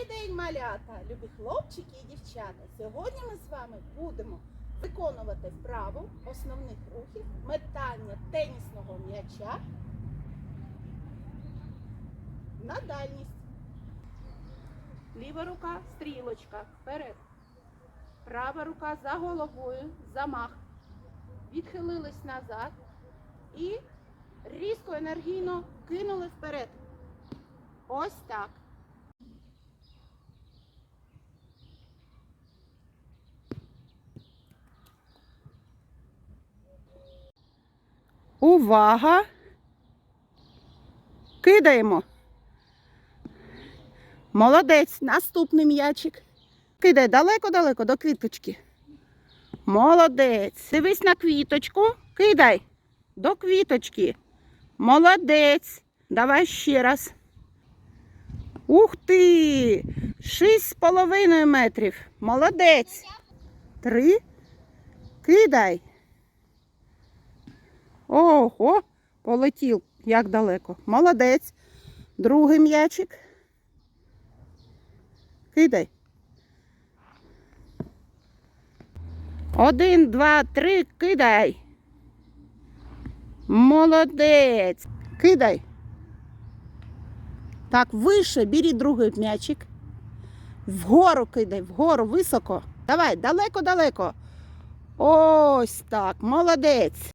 Добрий день, малята, любі хлопчики і дівчата. Сьогодні ми з вами будемо виконувати вправу основних рухів метання тенісного м'яча на дальність. Ліва рука стрілочка вперед. Права рука за головою, замах. Відхилились назад і різко енергійно кинули вперед. Ось так. Увага! Кидаємо. Молодець. Наступний м'ячик. Кидай далеко-далеко до квіточки. Молодець. Дивись на квіточку. Кидай до квіточки. Молодець. Давай ще раз. Ух ти! Шість з половиною метрів. Молодець. Три. Кидай. Ого, полетів. Як далеко. Молодець. Другий м'ячик. Кидай. Один, два, три, кидай. Молодець. Кидай. Так, вище, бери другий м'ячик. Вгору кидай, вгору, високо. Давай, далеко-далеко. Ось так, молодець.